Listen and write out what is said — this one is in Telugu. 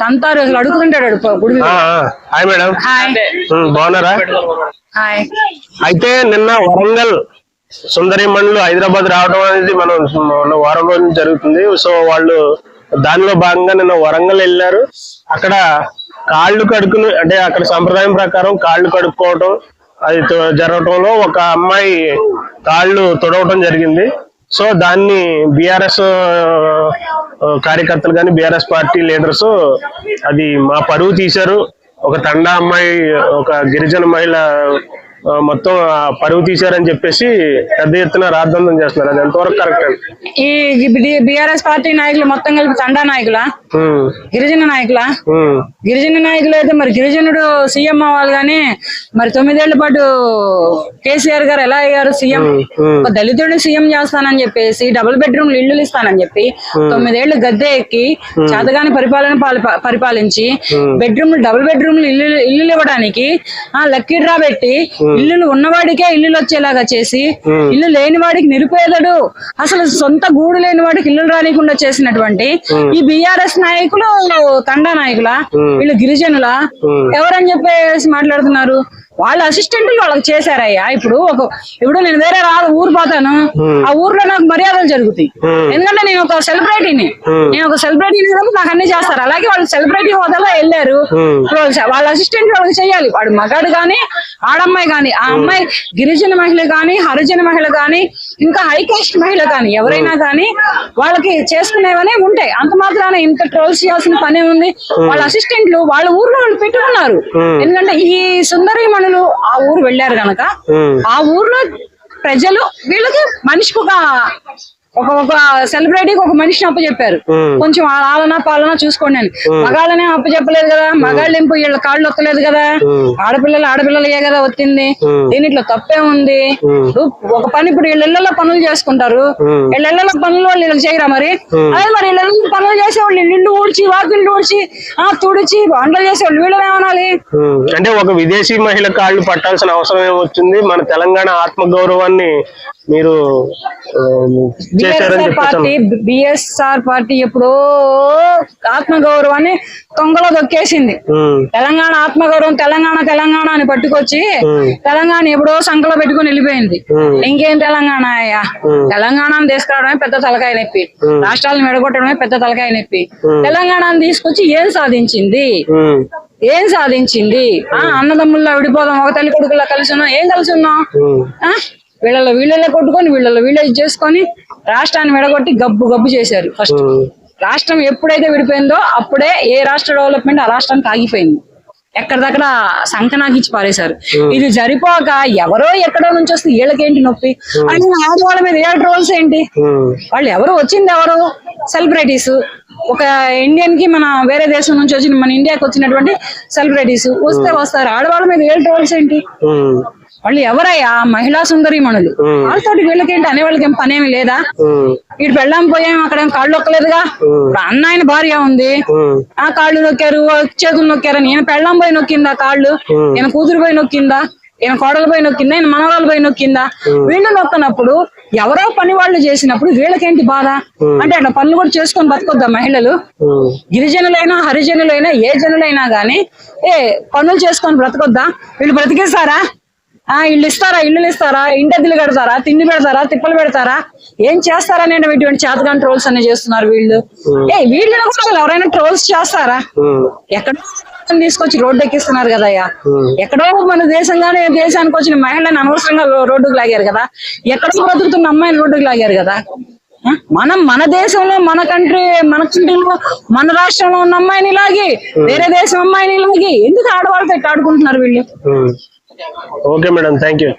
తంతారు అసలు అడుగుతుంటాడు గుడి. Hi madam. బాగున్నారా? హాయ్. అయితే నిన్న వరంగల్ సుందరి మండలు హైదరాబాద్ రావడం అనేది మనం వారం రోజుల నుంచి జరుగుతుంది. సో వాళ్ళు దానిలో భాగంగా నిన్న వరంగల్ వెళ్ళారు. అక్కడ కాళ్ళు కడుక్కుని అంటే అక్కడ సంప్రదాయం ప్రకారం కాళ్ళు కడుక్కోవడం అది జరగటంలో ఒక అమ్మాయి కాళ్ళు తొడవటం జరిగింది. సో దాన్ని బీఆర్ఎస్ కార్యకర్తలు కానీ బీఆర్ఎస్ పార్టీ లీడర్స్ అది మా పరువు తీశారు. ఒక తండా అమ్మాయి ఒక గిరిజన మహిళ మొత్తం పరువు తీశారని చెప్పేసి పెద్ద ఎత్తున రాద్ధాంతం చేస్తున్నారు. అది ఎంతవరకు కరెక్ట్ అండి ఈ బిఆర్ఎస్ పార్టీ నాయకులు మొత్తం కలిపి తండా నాయకులా? గిరిజన నాయకులా? గిరిజన నాయకులు అయితే మరి గిరిజనుడు సీఎం అవ్వాలి కానీ మరి తొమ్మిదేళ్ళ పాటు కేసీఆర్ గారు ఎలా అయ్యారు సీఎం? దళితుడిని సీఎం చేస్తానని చెప్పేసి డబుల్ బెడ్రూమ్ ఇల్లు ఇస్తానని చెప్పి తొమ్మిదేళ్ళు గద్దె ఎక్కి చేతగాని పరిపాలన పాలి- పరిపాలించి బెడ్రూమ్ డబుల్ బెడ్రూమ్ ఇల్లు ఇల్లులు ఇవ్వడానికి ఆ లక్కీ డ్రా పెట్టి ఇల్లులు ఉన్నవాడికే ఇల్లులు వచ్చేలాగా చేసి ఇల్లు లేని వాడికి నిరుపేదడు. అసలు సొంత గూడు లేని వాడికి ఇల్లులు రానికుండా చేసినటువంటి ఈ బిఆర్ఎస్ నాయకులు తండా నాయకుల వీళ్ళు గిరిజనుల? ఎవరని చెప్పేసి మాట్లాడుతున్నారు? వాళ్ళ అసిస్టెంట్లు వాళ్ళకి చేశారయ్యా. ఇప్పుడు ఒక ఇప్పుడు నేను వేరే రా ఊరు పోతాను. ఆ ఊర్లో నాకు మర్యాదలు జరుగుతాయి. ఎందుకంటే నేను ఒక సెలబ్రిటీని నేను ఒక సెలబ్రిటీని నాకు అన్ని చేస్తారు. అలాగే వాళ్ళు సెలబ్రిటీ హోదాలో వెళ్ళారు. వాళ్ళు అసిస్టెంట్ వాళ్ళకి చేయాలి. వాడు మగాడు గాని ఆడమ్మాయి గాని ఆ అమ్మాయి గిరిజన మహిళ గాని హరిజన మహిళ గాని ఇంకా హై కాస్ట్ మహిళ గాని ఎవరైనా గాని వాళ్ళకి చేసుకునేవనే ఉంటాయి. అంత మాత్రాన ఇంత ట్రోల్స్ చేయాల్సిన పనే ఉంది. వాళ్ళ అసిస్టెంట్లు వాళ్ళ ఊర్లో వాళ్ళు పెట్టుకున్నారు. ఎందుకంటే ఈ సుందరి మనులు ఆ ఊరు వెళ్ళారు గనక ఆ ఊర్లో ప్రజలు వీళ్ళకి మనిషికి ఒక ఒక ఒక సెలబ్రిటీకి ఒక మనిషిని అప్పచెప్పారు ఉమ్, కొంచెం ఆలన పాలన చూసుకోండి అని. మగాళ్ళనే అప్పచెప్పలేదు కదా మగాళ్ళు ఇంపు వీళ్ళ కాళ్ళు ఒత్తలేదు కదా? ఆడపిల్లలు ఆడపిల్లలే కదా వచ్చింది. దీనిట్లో తప్పే ఉంది. ఒక పని ఇప్పుడు వీళ్ళ ఇళ్ళలో పనులు చేసుకుంటారు. వీళ్ళ ఇళ్ళలో పనులు వాళ్ళు వీళ్ళకి చేయరా మరి? అదే మరి వీళ్ళ ఇళ్ళలో పనులు చేసేవాళ్ళు ఇల్లు ఊడ్చి వాకిళ్ళు ఊడ్చి ఆ తుడిచి వంటలు చేసేవాళ్ళు వీళ్ళు ఏమనాలి. అంటే ఒక విదేశీ మహిళ కాళ్ళు పట్టాల్సిన అవసరం ఏమొచ్చింది? మన తెలంగాణ ఆత్మగౌరవాన్ని మీరు బిఎస్ఆర్ పార్టీ బిఎస్ఆర్ పార్టీ ఎప్పుడో ఆత్మగౌరవాన్ని తొంగలో దొక్కేసింది. తెలంగాణ ఆత్మగౌరవం తెలంగాణ తెలంగాణ అని పట్టుకొచ్చి తెలంగాణ ఎప్పుడో సంకలో పెట్టుకుని వెళ్ళిపోయింది. ఇంకేం తెలంగాణ అయ్యా? తెలంగాణను తీసుకురావడమే పెద్ద తలకాయ నొప్పి. రాష్ట్రాలను మెడగొట్టడమే పెద్ద తలకాయ నొప్పి. తెలంగాణను తీసుకొచ్చి ఏం సాధించింది? ఏం సాధించింది? ఆ అన్నదమ్ముల్లో విడిపోదాం ఒక తల్లి కొడుకులా కలిసి ఉన్నాం ఏం కలిసి ఉన్నాం? వీళ్ళలో వీళ్ళలో కొట్టుకొని వీళ్ళలో వీళ్ళే చేసుకొని రాష్ట్రాన్ని విడగొట్టి గబ్బు గబ్బు చేశారు ఫస్ట్. రాష్ట్రం ఎప్పుడైతే విడిపోయిందో అప్పుడే ఏ రాష్ట్ర డెవలప్మెంట్ ఆ రాష్ట్రానికి ఆగిపోయింది. ఎక్కడిదక్కడ సంకనాకిచ్చి పారేశారు. ఇది సరిపోక ఎవరో ఎక్కడో నుంచి వస్తే వీళ్ళకేంటి నొప్పి? అని ఆడవాళ్ళ మీద ఏ ట్రోల్స్ ఏంటి? వాళ్ళు ఎవరు వచ్చింది ఎవరు? సెలబ్రిటీస్ ఒక ఇండియన్కి మన వేరే దేశం నుంచి వచ్చిన మన ఇండియాకి వచ్చినటువంటి సెలబ్రిటీస్ వస్తే వస్తారు. ఆడవాళ్ళ మీద ఏ ట్రోల్స్ ఏంటి? వాళ్ళు ఎవరయ్యా? మహిళా సుందరి మనులు వాళ్ళతోటి వీళ్ళకేంటి? అనే వాళ్ళకి ఏం పనేమి లేదా? వీడు పెళ్ళాం పోయాం అక్కడ కాళ్ళు నొక్కలేదుగా? ఇప్పుడు అన్న ఆయన భార్య ఉంది. ఆ కాళ్ళు నొక్కారు చేతులు నొక్కారు. నేను పెళ్ళాం పోయి నొక్కిందా కాళ్ళు? నేను కూతురు పోయి నొక్కిందా? ఈయన కోడలు పోయి నొక్కిందా? ఈయన మనవరాలు పోయి నొక్కిందా? వీళ్ళు నొక్కనప్పుడు ఎవరో పని వాళ్ళు చేసినప్పుడు వీళ్ళకేంటి బాధ? అంటే అట్లా పనులు కూడా చేసుకొని బతకొద్దా మహిళలు? గిరిజనులైనా హరిజనులైనా ఏ జనులైనా గాని ఏ పనులు చేసుకొని బ్రతకొద్దా? వీళ్ళు బ్రతికేస్తారా ఆ ఇల్లు ఇస్తారా ఇల్లు ఇస్తారా ఇంటద్దులు కడతారా తిండి పెడతారా తిప్పలు పెడతారా? ఏం చేస్తారా నేను ఇటువంటి చేతగాని ట్రోల్స్ అనే చేస్తున్నారు వీళ్ళు? ఏ వీళ్ళని కూడా అసలు ఎవరైనా ట్రోల్స్ చేస్తారా? ఎక్కడో తీసుకొచ్చి రోడ్డు ఎక్కిస్తున్నారు కదయ్యా ఎక్కడో మన దేశంగానే దేశానికి వచ్చిన మహిళని అనవసరంగా రోడ్డుకు లాగారు కదా. ఎక్కడో బ్రతుకుతున్న అమ్మాయిని రోడ్డుకు లాగారు కదా? మనం మన దేశంలో మన కంట్రీ మన కంట్రీలో మన రాష్ట్రంలో ఉన్న అమ్మాయిని లాగి వేరే దేశం అమ్మాయిని లాగి ఎందుకు ఆడవాళ్ళతో ఇట్లా ఆడుకుంటున్నారు వీళ్ళు. Okay madam thank you